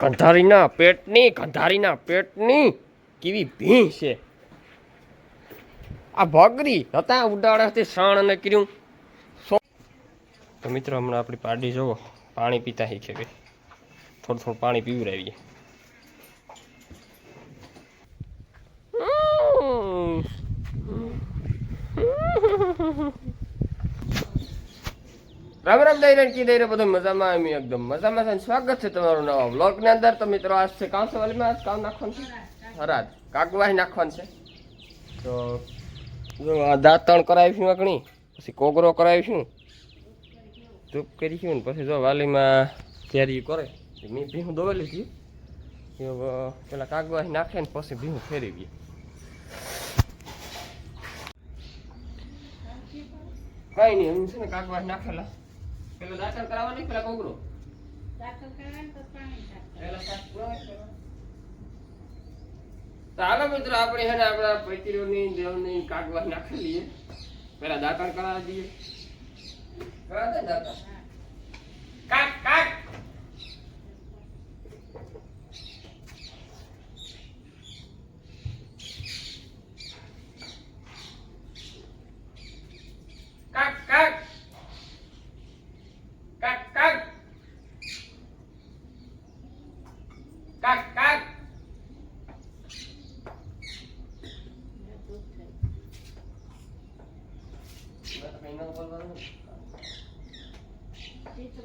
કંધારીના પેટની કંધારીના પેટની કેવી ભીં છે. આ ભગરી હતા ઉડાડાથી શણ અને કર્યું. તો મિત્રો, હમણાં આપણી પાડી જોવો પાણી પીતા શીખે ભાઈ થોડું થોડું પાણી પીવડાવીએ. રામ રામ દૈરણ કી દૈરે બધું મજામાં આવી એકદમ મજામાં છે સ્વાગત છે તમારું નવા વ્લોગની અંદર. તો મિત્રો, આજ છે કાં સવાલમાં આજ કામ નાખવાનું છે? હરાજ, કાગવાહી નાખવાનું છે. તો દાંતણ કરાવીશું અગણી પછી કોગરો કરાવીશું. ધૂપ કરીશું ને પછી જો વાલીમાં કેરી. કરે મેં ભીહું દોવેલી હતી પેલા કાગવાહી નાખે ને પછી ભીહું ફેરવીએ. કઈ નહીં, એમ છે ને કાગવાહી નાખેલા. પેલો દાખલ કરાવવા નહીં પેલા કોગરો? દાખલ તો પાણી પેલા સાત તો. હાલો મિત્રો આપણે હે આપણા પૈતીઓની દેવની કાગવા નાખી લઈએ. પેલા દાખલ કરાવી દઈએ. કરાવે દાખલ. કાક કાક.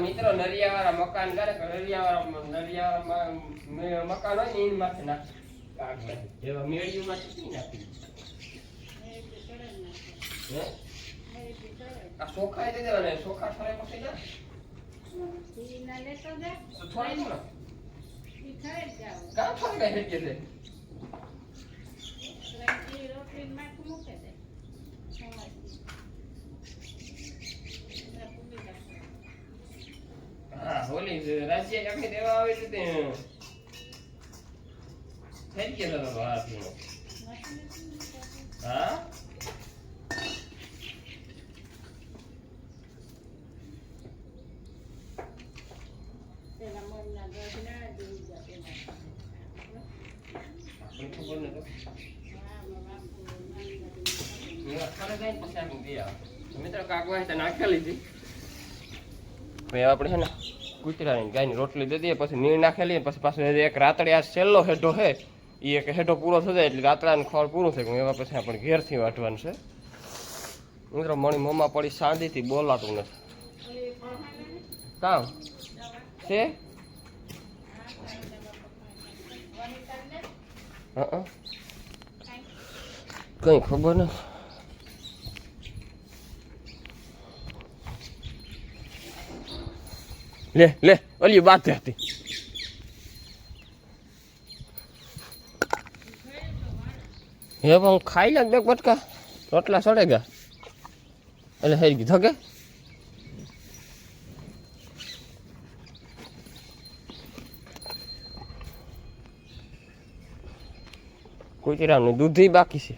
તો મિત્રો નરિયાવાળા મકાન કરે કે નરિયાવાળા નરિયાવાળા મકાન હોય ને એની માથે નાખે. એવા મેળીઓ માથે નહીં નાખી? આ સોખા દઈ દેવાના સોખા ઠરે પછી ના થોડી ના કાં ઠરે હા હોલી રાજ્ય જખી દેવા આવે છે તે? થઈ ગયો તો ભાત હા મિત્રો કાકુ નાખેલી હતી હવે આપણે છે ને કૂતરાની ગાયની રોટલી દઈએ પછી નીર નાખેલી પછી પાછું એક રાતડી આ છેલ્લો હેઠો છે એ એક હેઠો પૂરો થઈ એટલે રાતડાનું ખોળ પૂરું થયું. એવા પછી આપણે ઘેરથી વાટવાનું છે. મિત્રો, મણી મમ્મા પડી શાંતિથી બોલાતું નથી. કામ? છે? હં. કઈ ખબર નથી. લે લે, ઓલી વાત હતી. હે, પણ ખાઈ લે બે બટકા રોટલા સડે ગયા. એટલે થઈ ગયું થકે કુતરાનું દૂધ બાકી છે.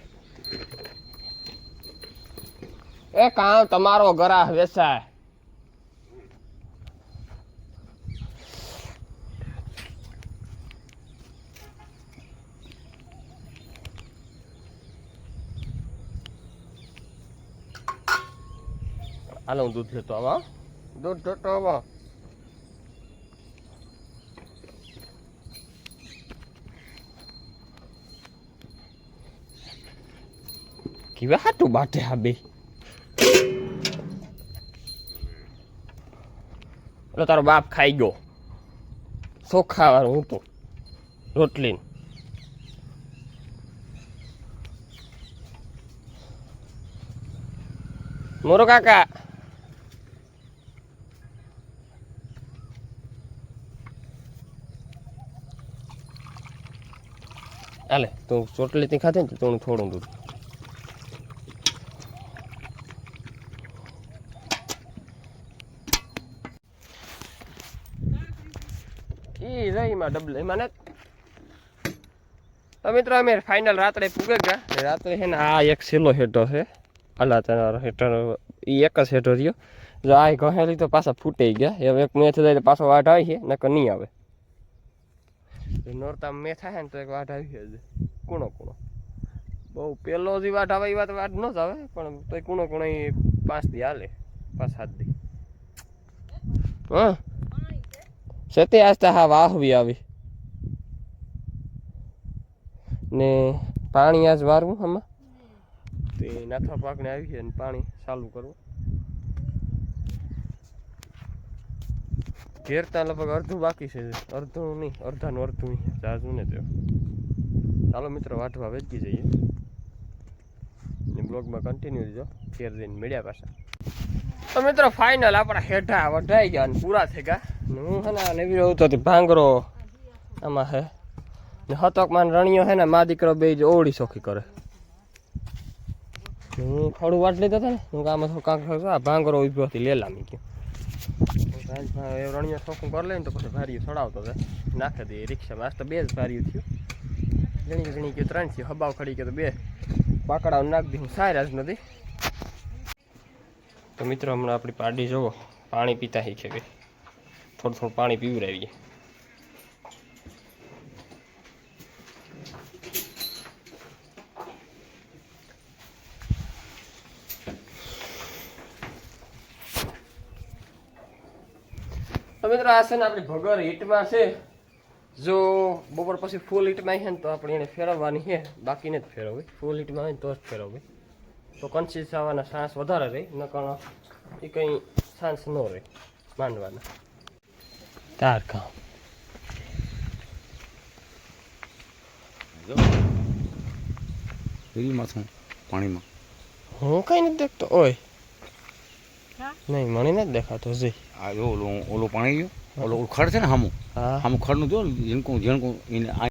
એ કાં તમારો ગરાહ વેચાય. હાલો હું દૂધ લેતો આવા દૂધ લેતો આવા કેવા હાટું બાટે હા બે એટલે તારો બાપ ખાઈ ગયો ચોખા વાળું હું તો રોટલી મોરો કાકા હાલે, તું ચોટલી ત્યાં ખાધી ને તો હું થોડું દૂધ. ઈ રહી માં ડબલ એમાં તો અમે ફાઇનલ રાત્રે પૂગે ગયા. રાત્રે છે ને આ એક છેલ્લો હેઠો છે. અલા, તને હેઠળ એ એક જ હેઠો રહ્યો. જો આ કહેલી તો પાછા ફૂટાઈ ગયા. હવે એક મેચ જાય પાછો વાટ આવી છે, નકર નહીં આવે. નોરતા મેં થાય ને તો એક વાટ આવી જ કૂણો કૂણો. બહુ પહેલો જે વાટ આવે એ વાત વાટ ન જ આવે, પણ તો કૂણો કૂણો એ પાંચ દી હાલે. પાંચ સાત દી. હા? સતે આસ્તા હા વાહવી આવી. ને પાણી આજ વારવું આમાં તે નાથા પાકને આવી છે ને પાણી ચાલુ કરવું. ઘેરતા લગભગ અડધું બાકી છે. અડધું નહીં, અડધાનું અડધું જાજુ ને તો. ચાલો મિત્રો, વાટવા વેચી જઈએ. ને બ્લોગમાં કન્ટિન્યુ રહેજો. ઘેર જઈને મળ્યા પાછા. તો મિત્રો ફાઇનલ આપણા હેઠા વઢાઈ ગયા અને પૂરા થઈ ગયા. હું હે ને નવી રહ્યું તો ભાંગરો આમાં હે. ને હતકમાં રણિયો હે ને, મા દીકરો બે જ ઓળી સોખી કરે. હું ખડું વાટ લીધો હતો ને? હું આમાં થોડું કાંક ભાંગરો ઊભો હતી, લેલા મી ગયો એ રણિયો સોખું કરી લઈને તો પછી ભારીયું ચડાવતો હતો. નાખી દઈએ રિક્ષામાં. આજ તો બે જ ભારીયું થયું. ઘણી ઘણી કે ત્રણ થયું. હબાવ ખડી કે તો બે. પાકડાઓ નાખી દીધું. સારા જ નથી. તો મિત્રો, હમણાં આપણી પાડી જોવો. પાણી પીતા હી છે ભાઈ. થોડું થોડું પાણી પીવડાવીએ. તો મિત્રો આ છે ને આપણી ભગર હીટમાં છે. જો બપોર પછી ફૂલ હીટમાં છે ને તો આપણે એને ફેરવવાની છે. બાકીને જ ફેરવવી ફૂલ હીટમાં હોય ને તો જ ફેરવવી તો કન્સિસ આવવાના સાંસ વધારે રહે નકર એ કંઈ સાંસ ન રહે માંડવાના. તાર કામ પાણીમાં. હું કઈ નથી દેખતો ઓય. નહીં મને નથી દેખાતો જી. આ જો ઓલું ઓલું પાણી ગયું? ઓલું ખડ છે ને હામું? હામું ખડનું જો ઝીણકું ઝીણકું એને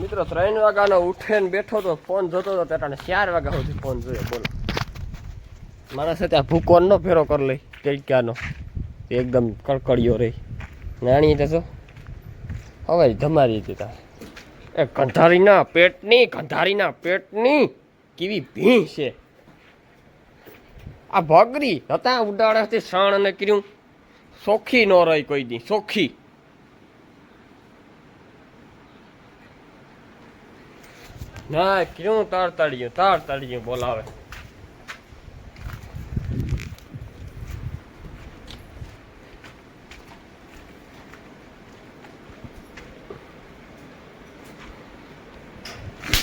મિત્રો ત્રણ વાગ્યાનો ઉઠે ને બેઠો તો ફોન જોતો હતો ત્યાં ચાર વાગ્યા સુધી ફોન જોયો બોલો. માણસ ત્યાં ભૂકો નો ફેરો કરી લઈ ટેક્યાનો એકદમ કડકડિયો રહી. નાની તો. હવે ધમારી હતી તાર. એ કંધારીના પેટની કંધારીના પેટની કેવી ભીં છે. આ ભગરી હતા ઉડાડેથી શણ અને કર્યું. સોખી ન રહી કોઈ દી, સોખી. ના, ક્યું તાર તાળીયું તાર તાળીયું બોલાવે.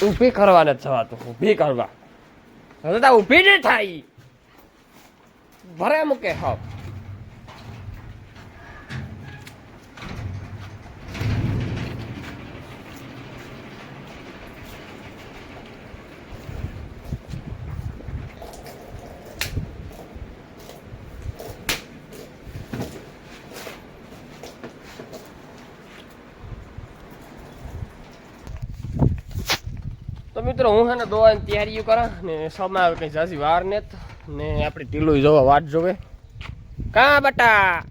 ઊભી કરવાને જવાતું, ઊભી કરવા. હવે તો ઊભી નહીં થાય. ભરે મૂકે હબ તો મિત્રો, હું હે ને દોવાની તૈયારીઓ કરા ને સમય આવે કંઈ જાજી વાર ને. ને આપણે ટીલો જોવા વાટ જોવે. કા બટા?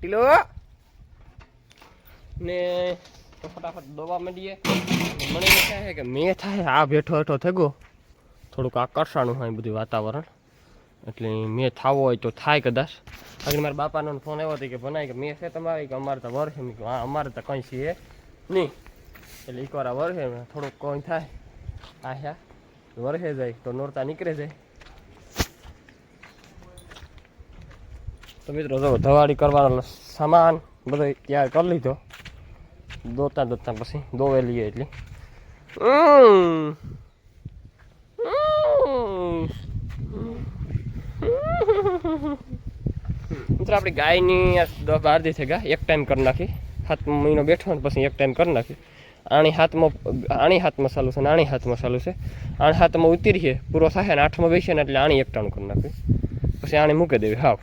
ટીલો? ને તો ફટાફટ દોવા માંડીએ. મને થાય કે મેં થાય, આ બેઠો હેઠો થયો થોડુંક આકર્ષાણું હોય બધું વાતાવરણ. એટલે મેં થાવો હોય તો થાય કદાચ. આગળ મારા બાપાનો ફોન આવ્યો હતો કે ભણાય કે મેં છે તમારે કે અમારે તો વર્ષ કીધું, હા, અમારે તો કંઈ છે નહીં. એટલે એકવાર આ વરસે ને થોડુંક કોઈ થાય. આ વરસે જાય તો નોરતા નીકળે જાય. તો મિત્રો જો ધવાડી કરવાનો સામાન બધો તૈયાર કરી લીધો. દોતા દોતા પછી દોવેલી એટલે. મિત્રો, આપણી ગાયની દસ બાર દી થઈ ગયા એક ટાઈમ કરી નાખી. હાથમાં મહિનો બેઠો ને પછી એક ટાઈમ કરી નાખી. આણી હાથમાં આણી હાથમાં ચાલુ છે ને આણી હાથમાં ચાલુ છે. આણી હાથમાં ઉતરીએ પૂરો થાય ને આઠમાં બેસીએ ને એટલે આણી એક ટાણું કરી નાખી. પછી આણી મૂકી દેવી, હાવ.